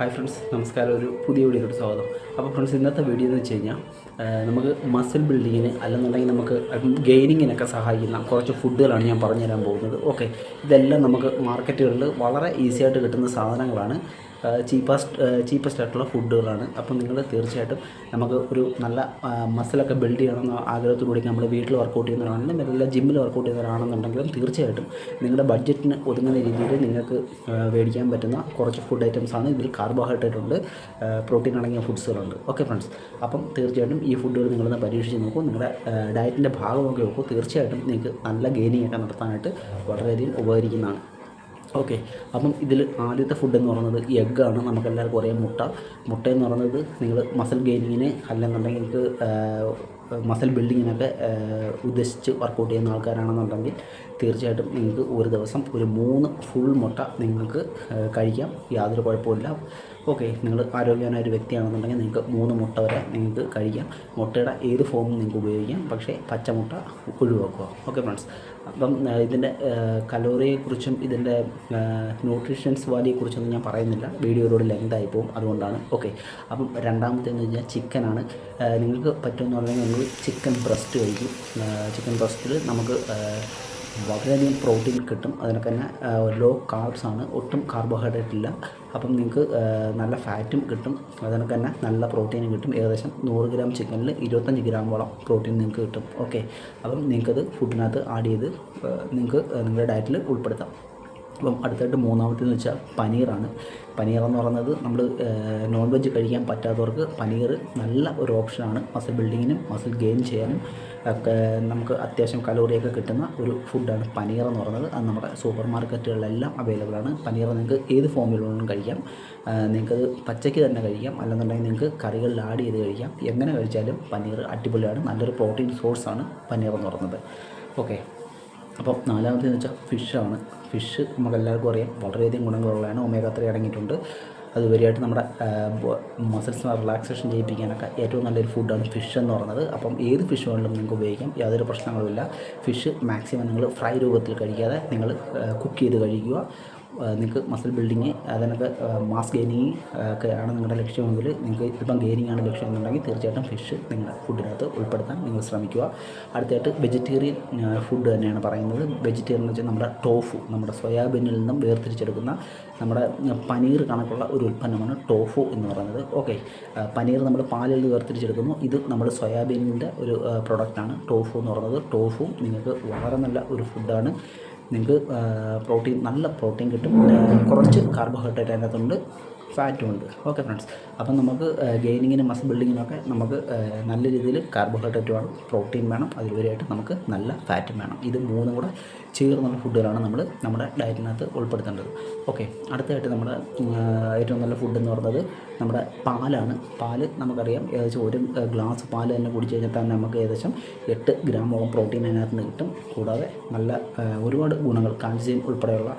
Hi friends നമസ്കാരം. ഒരു പുതിയ വീഡിയോയിലോട്ട് സ്വാഗതം. അപ്പോൾ ഫ്രണ്ട്സ് ഇന്നത്തെ വീഡിയോ എന്ന് വെച്ച് കഴിഞ്ഞാൽ നമുക്ക് മസിൽ ബിൽഡിങ്ങിന് അല്ലെന്നുണ്ടെങ്കിൽ നമുക്ക് ഗെയിനിങ്ങിനൊക്കെ സഹായിക്കുന്ന കുറച്ച് ഫുഡുകളാണ് ഞാൻ പറഞ്ഞു തരാൻ പോകുന്നത്. ഓക്കെ ഇതെല്ലാം നമുക്ക് മാർക്കറ്റുകളിൽ വളരെ ഈസിയായിട്ട് കിട്ടുന്ന സാധനങ്ങളാണ്. ചീപ്പസ്റ്റ് ചീപ്പസ്റ്റ് ആയിട്ടുള്ള ഫുഡുകളാണ്. അപ്പം നിങ്ങൾ തീർച്ചയായിട്ടും നമുക്ക് ഒരു നല്ല മസിലൊക്കെ ബിൽഡ് ചെയ്യണമെന്ന ആഗ്രഹത്തോടുകൂടി നമ്മൾ വീട്ടിൽ വർക്കൗട്ട് ചെയ്യുന്നവരാണെങ്കിലും അല്ല ജിമ്മിൽ വർക്കൗട്ട് ചെയ്യുന്നവരാണെന്നുണ്ടെങ്കിലും തീർച്ചയായിട്ടും നിങ്ങളുടെ ബഡ്ജറ്റിന് ഒതുങ്ങുന്ന രീതിയിൽ നിങ്ങൾക്ക് മേടിക്കാൻ പറ്റുന്ന കുറച്ച് ഫുഡ് ഐറ്റംസ് ആണ്. ഇതിൽ കാർബോഹൈഡ്രേറ്റ് ഉണ്ട് പ്രോട്ടീൻ അടങ്ങിയ ഫുഡ്സുകളുണ്ട് ഓക്കെ ഫ്രണ്ട്സ് അപ്പം തീർച്ചയായിട്ടും ഈ ഫുഡുകൾ നിങ്ങളൊന്ന് പരീക്ഷിച്ച് നോക്കൂ. നിങ്ങളുടെ ഡയറ്റിന്റെ ഭാഗമൊക്കെ നോക്കൂ. തീർച്ചയായിട്ടും നിങ്ങൾക്ക് നല്ല ഗെയിനിങ് ഒക്കെ നടത്താനായിട്ട് വളരെയധികം ഉപകരിക്കുന്നതാണ്. ഓക്കെ. അപ്പം ഇതിൽ ആദ്യത്തെ ഫുഡ് എന്ന് പറയുന്നത് ആണ്. നമുക്കെല്ലാവർക്കും അറിയാം മുട്ട. മുട്ട എന്ന് പറയുന്നത് നിങ്ങൾ മസിൽ ഗെയിനിങ്ങിന് അല്ലെന്നുണ്ടെങ്കിൽ നിങ്ങൾക്ക് മസിൽ ബിൽഡിങ്ങിനൊക്കെ ഉദ്ദേശിച്ച് വർക്കൗട്ട് ചെയ്യുന്ന ആൾക്കാരാണെന്നുണ്ടെങ്കിൽ തീർച്ചയായിട്ടും നിങ്ങൾക്ക് ഒരു ദിവസം ഒരു മൂന്ന് ഫുൾ മുട്ട നിങ്ങൾക്ക് കഴിക്കാം. യാതൊരു കുഴപ്പമില്ല ഓക്കെ നിങ്ങൾ ആരോഗ്യവാനായ ഒരു വ്യക്തിയാണെന്നുണ്ടെങ്കിൽ നിങ്ങൾക്ക് മൂന്ന് മുട്ട വരെ നിങ്ങൾക്ക് കഴിക്കാം. മുട്ടയുടെ ഏത് ഫോമും നിങ്ങൾക്ക് ഉപയോഗിക്കാം. പക്ഷേ പച്ചമുട്ട ഒഴിവാക്കുക. ഓക്കെ ഫ്രണ്ട്സ് അപ്പം ഇതിന്റെ കലോറിയെക്കുറിച്ചും ഇതിന്റെ ന്യൂട്രീഷൻസ് വാല്യൂയെക്കുറിച്ചൊന്നും ഞാൻ പറയുന്നില്ല. വീഡിയോയിലൂടെ ലെങ്ത് ആയി പോകും. അതുകൊണ്ടാണ്. ഓക്കെ അപ്പം രണ്ടാമത്തേന്ന് വെച്ചാൽ ചിക്കനാണ് നിങ്ങൾക്ക് പറ്റുമെന്ന് പറഞ്ഞാൽ ചിക്കൻ ബ്രസ്റ്റ് കഴിക്കും. ചിക്കൻ ബ്രസ്റ്റിൽ നമുക്ക് വളരെയധികം പ്രോട്ടീൻ കിട്ടും. അതിനൊക്കെ തന്നെ ലോ കാർബ്സ് ആണ്. ഒട്ടും കാർബോഹൈഡ്രേറ്റ് ഇല്ല. അപ്പം നിങ്ങൾക്ക് നല്ല ഫാറ്റും കിട്ടും. അതിനൊക്കെ തന്നെ നല്ല പ്രോട്ടീനും കിട്ടും. ഏകദേശം നൂറ് ഗ്രാം ചിക്കനിൽ ഇരുപത്തഞ്ച് ഗ്രാമോളം പ്രോട്ടീൻ നിങ്ങൾക്ക് കിട്ടും. ഓക്കെ അപ്പം നിങ്ങൾക്കത് ഫുഡിനകത്ത് ആഡ് ചെയ്ത് നിങ്ങൾക്ക് നിങ്ങളുടെ ഡയറ്റിൽ ഉൾപ്പെടുത്താം. അപ്പം അടുത്തായിട്ട് മൂന്നാമത്തേന്ന് വെച്ചാൽ പനീറാണ്. പനീർ എന്ന് പറയുന്നത് നമ്മൾ നോൺ വെജ് കഴിക്കാൻ പറ്റാത്തവർക്ക് പനീർ നല്ല ഒരു ഓപ്ഷനാണ്. മസിൽ ബിൽഡിങ്ങിനും മസിൽ ഗെയിൻ ചെയ്യാനും ഒക്കെ നമുക്ക് അത്യാവശ്യം കലോറിയൊക്കെ കിട്ടുന്ന ഒരു ഫുഡാണ് പനീർ എന്ന് പറയുന്നത്. അത് നമ്മുടെ സൂപ്പർ മാർക്കറ്റുകളിലെല്ലാം അവൈലബിൾ ആണ് പനീർ നിങ്ങൾക്ക് ഏത് ഫോമിൽ വേണമെങ്കിലും കഴിക്കാം നിങ്ങൾക്കത് പച്ചയ്ക്ക് തന്നെ കഴിക്കാം. അല്ലെന്നുണ്ടെങ്കിൽ നിങ്ങൾക്ക് കറികളിൽ ആഡ് ചെയ്ത് കഴിക്കാം. എങ്ങനെ കഴിച്ചാലും പനീർ അടിപൊളിയാണ്. നല്ലൊരു പ്രോട്ടീൻ സോഴ്സാണ് പനീർ എന്ന് പറയുന്നത്. ഓക്കെ. അപ്പോൾ നാലാമത്തേന്ന് വെച്ചാൽ ഫിഷാണ്. ഫിഷ് നമുക്കെല്ലാവർക്കും അറിയാം. വളരെയധികം ഗുണങ്ങളുള്ളതാണ്. ഒമേഗ ത്രീ അടങ്ങിയിട്ടുണ്ട്. അതുവരെയായിട്ട് നമ്മുടെ മസിൽസ് റിലാക്സേഷൻ ചെയ്യിപ്പിക്കാനൊക്കെ ഏറ്റവും നല്ലൊരു ഫുഡാണ് ഫിഷ് എന്ന് പറയുന്നത്. അപ്പം ഏത് ഫിഷ് വേണമെങ്കിലും നിങ്ങൾക്ക് ഉപയോഗിക്കാം. യാതൊരു പ്രശ്നങ്ങളുമില്ല. ഫിഷ് മാക്സിമം നിങ്ങൾ ഫ്രൈ രൂപത്തിൽ കഴിക്കാതെ നിങ്ങൾ കുക്ക് ചെയ്ത് കഴിക്കുക. നിങ്ങൾക്ക് മസിൽ ബിൽഡിങ് അതിനൊക്കെ മാസ് ഗെയിനിങ് ഒക്കെ ആണ് നിങ്ങളുടെ ലക്ഷ്യമെങ്കിൽ നിങ്ങൾക്ക് ഇപ്പം ഗെയിനിങ് ആണ് ലക്ഷ്യം എന്നുണ്ടെങ്കിൽ തീർച്ചയായിട്ടും ഫിഷ് നിങ്ങളുടെ ഫുഡിനകത്ത് ഉൾപ്പെടുത്താൻ നിങ്ങൾ ശ്രമിക്കുക. അടുത്തായിട്ട് വെജിറ്റേറിയൻ ഫുഡ് തന്നെയാണ് പറയുന്നത്. വെജിറ്റേറിയൻ എന്ന് വെച്ചാൽ നമ്മുടെ ടോഫു നമ്മുടെ സോയാബീനിൽ നിന്നും വേർതിരിച്ചെടുക്കുന്ന നമ്മുടെ പനീർ കണക്കുള്ള ഒരു ഉൽപ്പന്നമാണ് ടോഫു എന്ന് പറയുന്നത്. ഓക്കെ പനീർ നമ്മൾ പാലിൽ നിന്ന് വേർതിരിച്ചെടുക്കുന്നു. ഇത് നമ്മൾ സോയാബീനിന്റെ ഒരു പ്രൊഡക്റ്റാണ് ടോഫു എന്ന് പറയുന്നത്. ടോഫു നിങ്ങൾക്ക് വളരെ നല്ല ഒരു ഫുഡാണ് നിങ്ങൾക്ക് പ്രോട്ടീൻ നല്ല പ്രോട്ടീൻ കിട്ടും. കുറച്ച് കാർബോഹൈഡ്രേറ്റ് അതിനകത്തുണ്ട് ഫാറ്റും ഉണ്ട്. ഓക്കെ ഫ്രണ്ട്സ് അപ്പം നമുക്ക് ഗെയിനിങ്ങിനും മസിൽ ബിൽഡിങ്ങിനൊക്കെ നമുക്ക് നല്ല രീതിയിൽ കാർബോഹൈഡ്രേറ്റ് വേണം പ്രോട്ടീൻ വേണം അതിലുപരിയായിട്ട് നമുക്ക് നല്ല ഫാറ്റും വേണം. ഇത് മൂന്നും കൂടെ ചേർന്നുള്ള ഫുഡുകളാണ് നമ്മൾ നമ്മുടെ ഡയറ്റിനകത്ത് ഉൾപ്പെടുത്തേണ്ടത്. ഓക്കെ അടുത്തതായിട്ട് നമ്മുടെ ഏറ്റവും നല്ല ഫുഡ് എന്ന് പറയുന്നത് നമ്മുടെ പാലാണ്. പാൽ നമുക്കറിയാം ഏകദേശം ഒരു ഗ്ലാസ് പാൽ തന്നെ കുടിച്ച് കഴിഞ്ഞാൽ തന്നെ നമുക്ക് ഏകദേശം എട്ട് ഗ്രാമോളം പ്രോട്ടീൻ അതിനകത്ത് നിന്ന് കിട്ടും. കൂടാതെ നല്ല ഒരുപാട് ഗുണങ്ങൾ കാൽസ്യം ഉൾപ്പെടെയുള്ള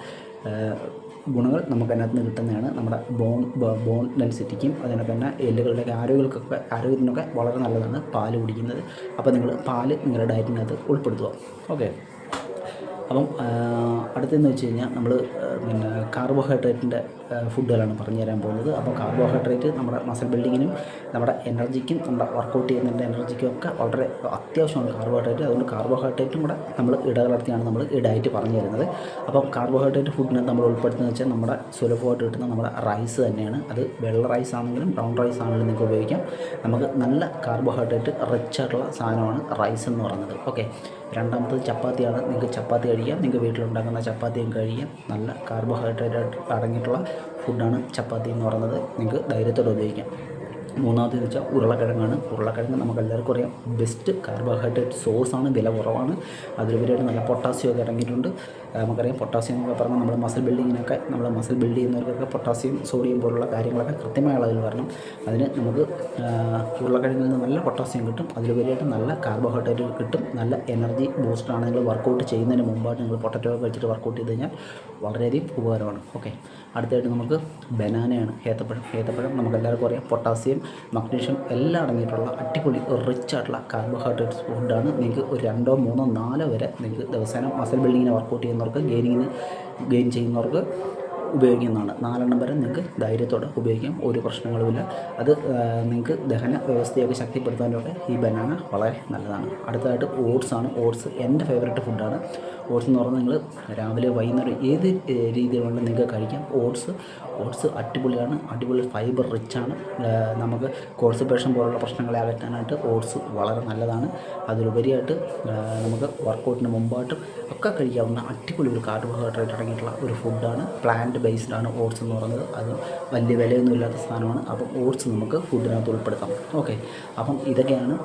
ഗുണങ്ങൾ നമുക്ക് അതിനകത്ത് നിന്ന് കിട്ടുന്നതാണ് നമ്മുടെ ബോൺ ബോൺ ഡെൻസിറ്റിക്കും അതിനൊക്കെ തന്നെ എല്ലുകളുടെ ആരോഗ്യങ്ങൾക്കൊക്കെ ആരോഗ്യത്തിനൊക്കെ വളരെ നല്ലതാണ് പാൽ കുടിക്കുന്നത്. അപ്പോൾ നിങ്ങൾ പാൽ നിങ്ങളുടെ ഡയറ്റിനകത്ത് ഉൾപ്പെടുത്തുക. ഓക്കെ അപ്പം അടുത്തെന്ന് വെച്ച് കഴിഞ്ഞാൽ നമ്മൾ പിന്നെ കാർബോഹൈഡ്രേറ്റിന്റെ ഫുഡുകളാണ് പറഞ്ഞു തരാൻ പോകുന്നത്. അപ്പോൾ കാർബോഹൈഡ്രേറ്റ് നമ്മുടെ മസിൽ ബിൽഡിങ്ങിനും നമ്മുടെ എനർജിക്കും നമ്മുടെ വർക്കൗട്ട് ചെയ്യുന്നതിന്റെ എനർജിക്കും ഒക്കെ വളരെ അത്യാവശ്യമാണ് കാർബോഹൈഡ്രേറ്റ്. അതുകൊണ്ട് കാർബോഹൈഡ്രേറ്റും കൂടെ നമ്മൾ ഇടകലർത്തിയാണ് നമ്മൾ ഈ ഡയറ്റ് പറഞ്ഞു തരുന്നത്. അപ്പോൾ കാർബോഹൈഡ്രേറ്റ് ഫുഡിനെ നമ്മൾ ഉൾപ്പെടുത്തുന്നത് വെച്ചാൽ നമ്മുടെ സുലഭമായിട്ട് കിട്ടുന്ന നമ്മുടെ റൈസ് തന്നെയാണ്. അത് വെള്ള റൈസ് ആണെങ്കിലും ബ്രൗൺ റൈസ് ആണെങ്കിലും നിങ്ങൾക്ക് ഉപയോഗിക്കാം. നമുക്ക് നല്ല കാർബോഹൈഡ്രേറ്റ് റിച്ച് ആയിട്ടുള്ള സാധനമാണ് റൈസ് എന്ന് പറയുന്നത്. ഓക്കെ. രണ്ടാമത്തത് ചപ്പാത്തിയാണ്. നിങ്ങൾക്ക് ചപ്പാത്തി കഴിക്കാം. നിങ്ങൾക്ക് വീട്ടിലുണ്ടാക്കുന്ന ചപ്പാത്തിയും കഴിക്കാം. നല്ല കാർബോഹൈഡ്രേറ്റ് അടങ്ങിയിട്ടുള്ള ഫുഡാണ് ചപ്പാത്തി എന്ന് പറയുന്നത്. നിങ്ങൾക്ക് ധൈര്യത്തോടെ ഉപയോഗിക്കാം. മൂന്നാമതെന്ന് വെച്ചാൽ ഉരുളക്കിഴങ്ങാണ്. ഉരുളക്കിഴങ്ങ് നമുക്ക് എല്ലാവർക്കും അറിയാം ബെസ്റ്റ് കാർബോഹൈഡ്രേറ്റ് സോഴ്സാണ് വില കുറവാണ്. അതിലുപരിയായിട്ട് നല്ല പൊട്ടാസ്യം ഒക്കെ ഇറങ്ങിയിട്ടുണ്ട്. നമുക്കറിയാം പൊട്ടാസ്യം എന്നൊക്കെ പറഞ്ഞാൽ നമ്മുടെ മസിൽ ബിൽഡിങ്ങിനൊക്കെ നമ്മൾ മസിൽ ബിൽഡ് ചെയ്യുന്നവർക്കൊക്കെ പൊട്ടാസ്യം സോഡിയം പോലുള്ള കാര്യങ്ങളൊക്കെ കൃത്യമായ അളവിൽ വരണം. അതിന് നമുക്ക് ഉരുളക്കിഴങ്ങിൽ നിന്ന് നല്ല പൊട്ടാസ്യം കിട്ടും. അതിലുപരിയായിട്ട് നല്ല കാർബോഹൈഡ്രേറ്റ് കിട്ടും. നല്ല എനർജി ബൂസ്റ്റാണ് നിങ്ങൾ വർക്കൗട്ട് ചെയ്യുന്നതിന് മുമ്പായിട്ട് നിങ്ങൾ പൊട്ടറ്റോ ഒക്കെ വെച്ചിട്ട് വർക്കൗട്ട് ചെയ്ത് കഴിഞ്ഞാൽ വളരെയധികം ഉപകാരമാണ്. ഓക്കെ അടുത്തായിട്ട് നമുക്ക് ബനാനയാണ് ഏത്തപ്പഴം. ഏത്തപ്പഴം നമുക്ക് എല്ലാവർക്കും അറിയാം. പൊട്ടാസ്യം മഗ്നീഷ്യം എല്ലാം അടങ്ങിയിട്ടുള്ള അടിപൊളി റിച്ച് ആയിട്ടുള്ള കാർബോഹൈഡ്രേറ്റ്സ് ഫുഡാണ് നിങ്ങൾക്ക് ഒരു രണ്ടോ മൂന്നോ നാലോ വരെ നിങ്ങൾക്ക് ദിവസേന മസിൽ ബിൽഡിങ്ങിനെ വർക്കൗട്ട് ചെയ്യുന്നവർക്ക് ഗെയിനിങ്ങിന് ഗെയിൻ ചെയ്യുന്നവർക്ക് ഉപയോഗിക്കുന്നതാണ്. നാലെണ്ണം വരെ നിങ്ങൾക്ക് ധൈര്യത്തോടെ ഉപയോഗിക്കാം. ഒരു പ്രശ്നങ്ങളുമില്ല. അത് നിങ്ങൾക്ക് ദഹന വ്യവസ്ഥയൊക്കെ ശക്തിപ്പെടുത്താനൊക്കെ ഈ ബനാന വളരെ നല്ലതാണ്. അടുത്തതായിട്ട് ഓട്സ് ആണ്. ഓട്സ് എന്റെ ഫേവറേറ്റ് ഫുഡാണ് ഓട്സ് എന്ന് പറഞ്ഞാൽ നിങ്ങൾ രാവിലെ വൈകുന്നേരം ഏത് രീതിയിലുള്ള നിങ്ങൾക്ക് കഴിക്കാം. ഓട്സ് ഓട്സ് അടിപൊളിയാണ്. അടിപൊളി ഫൈബർ റിച്ചാണ് നമുക്ക് കോൺസ്റ്റിപ്പേഷൻ പോലുള്ള പ്രശ്നങ്ങളെ അകറ്റാനായിട്ട് ഓട്സ് വളരെ നല്ലതാണ്. അതിലുപരിയായിട്ട് നമുക്ക് വർക്കൗട്ടിന് മുമ്പായിട്ടും ഒക്കെ കഴിക്കാവുന്ന അടിപൊളി ഒരു കാർബോഹൈഡ്രേറ്റ് അടങ്ങിയിട്ടുള്ള ഒരു ഫുഡാണ് പ്ലാന്റ് ബേസ്ഡ് ആണ് ഓട്സ് എന്ന് പറയുന്നത്. അത് വലിയ വിലയൊന്നും ഇല്ലാത്ത സാധനമാണ്. അപ്പം ഓട്സ് നമുക്ക് ഫുഡിനകത്ത് ഉൾപ്പെടുത്താം. ഓക്കെ അപ്പം ഇതൊക്കെയാണ്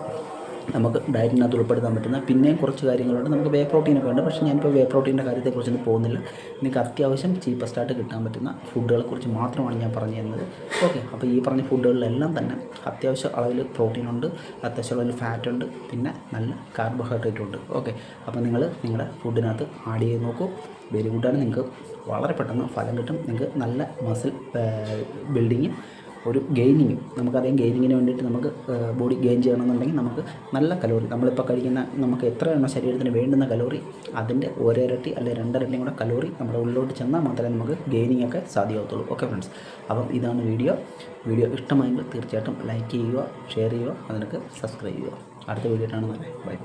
നമുക്ക് ഡയറ്റിനകത്ത് ഉൾപ്പെടുത്താൻ പറ്റുന്ന പിന്നെയും കുറച്ച് കാര്യങ്ങളുണ്ട്. നമുക്ക് വേ പ്രോട്ടീനൊക്കെ ഉണ്ട്. പക്ഷേ ഞാനിപ്പോൾ വേ പ്രോട്ടീന്റെ കാര്യത്തെക്കുറിച്ചൊന്നും പോകുന്നില്ല. നിങ്ങൾക്ക് അത്യാവശ്യം ചീപ്പസ്റ്റായിട്ട് കിട്ടാൻ പറ്റുന്ന ഫുഡുകളെക്കുറിച്ച് മാത്രമാണ് ഞാൻ പറഞ്ഞു തരുന്നത് ഓക്കെ അപ്പോൾ ഈ പറഞ്ഞ ഫുഡുകളിലെല്ലാം തന്നെ അത്യാവശ്യം അളവിൽ പ്രോട്ടീൻ ഉണ്ട് അത്യാവശ്യം അളവിൽ ഫാറ്റ് ഉണ്ട് പിന്നെ നല്ല കാർബോഹൈഡ്രേറ്റ് ഉണ്ട്. ഓക്കെ അപ്പോൾ നിങ്ങൾ നിങ്ങളുടെ ഫുഡിനകത്ത് ആഡ് ചെയ്ത് നോക്കൂ. വെരി ഗുഡാണ് നിങ്ങൾക്ക് വളരെ പെട്ടെന്ന് ഫലം കിട്ടും. നിങ്ങൾക്ക് നല്ല മസിൽ ബിൽഡിങ്ങും ഒരു ഗെയിനിങ്ങും നമുക്കറിയാം ഗെയിനിങ്ങിന് വേണ്ടിയിട്ട് നമുക്ക് ബോഡി ഗെയിൻ ചെയ്യണമെന്നുണ്ടെങ്കിൽ നമുക്ക് നല്ല കലോറി നമ്മളിപ്പോൾ കഴിക്കുന്ന നമുക്ക് എത്ര ശരീരത്തിന് വേണ്ടുന്ന കലോറി അതിന്റെ ഒരിരട്ടി അല്ലെങ്കിൽ രണ്ടരട്ടിയും കൂടെ കലോറി നമ്മുടെ ഉള്ളിലോട്ട് ചെന്നാൽ മാത്രമേ നമുക്ക് ഗെയിനിങ് ഒക്കെ സാധ്യമാകത്തുള്ളൂ ഓക്കെ ഫ്രണ്ട്സ് അപ്പം ഇതാണ് വീഡിയോ. വീഡിയോ ഇഷ്ടമായെങ്കിൽ തീർച്ചയായിട്ടും ലൈക്ക് ചെയ്യുക ഷെയർ ചെയ്യുക അതിനൊക്കെ സബ്സ്ക്രൈബ് ചെയ്യുക. അടുത്ത വീഡിയോ കാണുന്നവരെ. ബൈ